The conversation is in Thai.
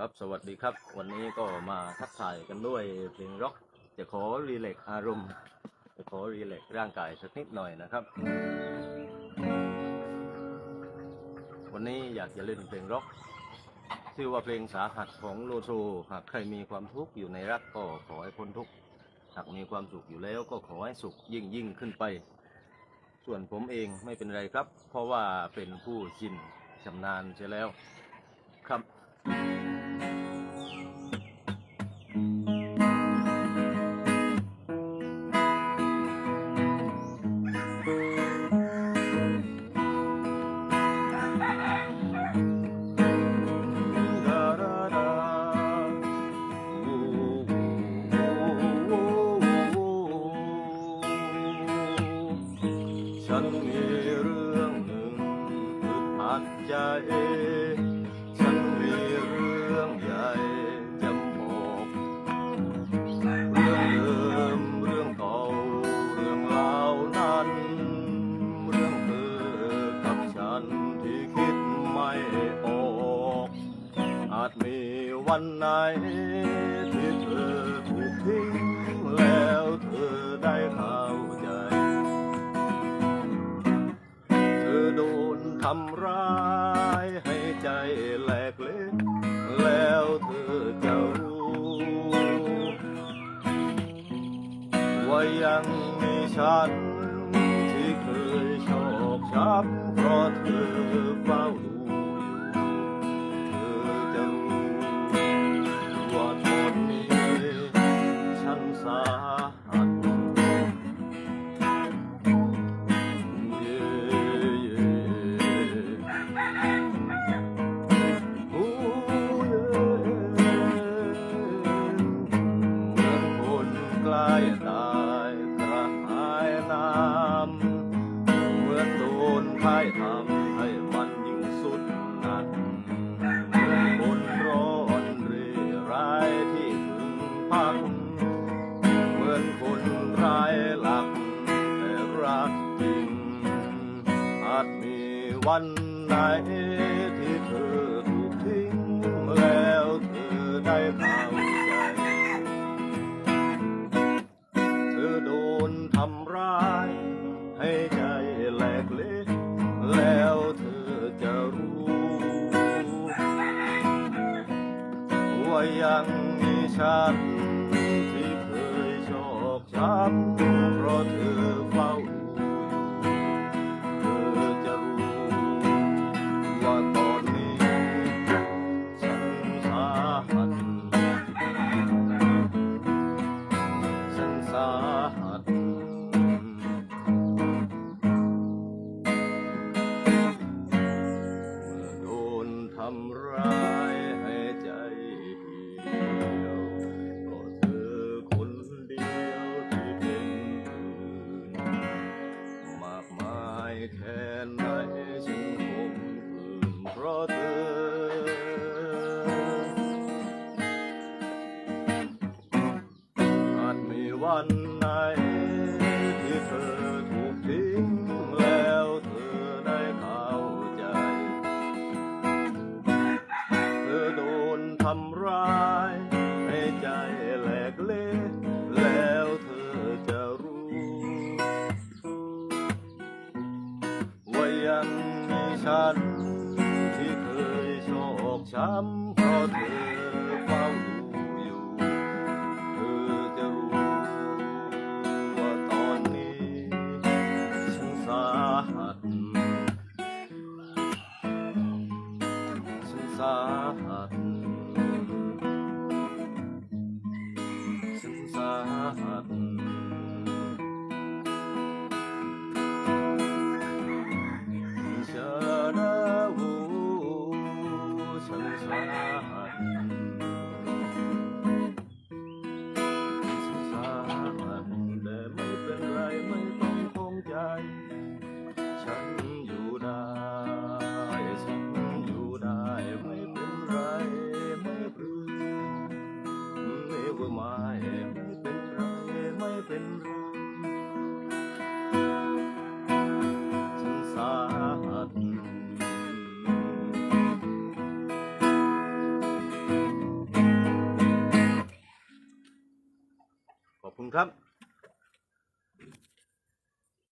ครับสวัสดีครับ วันนี้ก็มาทักทายกันด้วยเพลงร็อก จะขอรีเล็กอารมณ์ จะขอรีเล็กร่างกายสักนิดหน่อยนะครับ วันนี้อยากจะเล่นเพลงร็อกชื่อว่าเพลงสาหัสของโลโซหากใครมีความทุกข์อยู่ในรักก็ขอให้พ้นทุกข์หากมีความสุขอยู่แล้วก็ขอให้สุขยิ่งยิ่งขึ้นไป ส่วนผมเองไม่เป็นไรครับ เพราะว่าเป็นผู้ชินชำนาญเสียแล้ว ใจฉันมีเรื่องใหญ่จะบอกเรื่องเดิมเรื่องเก่าเรื่องราวนั้น เรื่องเธอกับฉันที่คิดไม่ออกอาจมีวันไหนที่เธอถูกทิ้งแล้วเธอได้ข้าใทำร้ายให้ใจแหลกเละแล้วเธอจะรู้ว่ายังมีฉันที่เคยชอกช้ำเพราะเธอเฝ้าดู ใกล้ตายกระหายน้ำเมื่อโดนใครทำให้มันยิ่งสุดหนักเหมือนคนร้อนเร่ร้ายที่ถึงพักเหมือนคนร้ายหลักแต่รักจริง อาจมีวันไหนที่เธอถูกทิ้งแล้วเธอได้เข้ ยังมีฉันที่เคยชอกช้ำเพราะเธอเฝ้าดูอยู่เธ แค่ไหนฉันคงคืนเพราะเธออาจมีวันไหนที่เธอถูกทิ้งแล้วเธอได้เข้าใจ เธอโดนทำร้าย ฉัน ที่เคยชอกช้ำเพราะเธอเฝ้าดูอยู่ เธอจะรู้ว่าตอนนี้ ฉันสาหัส ฉันสาหัส ฉันสาหัส ฉั คุณครับ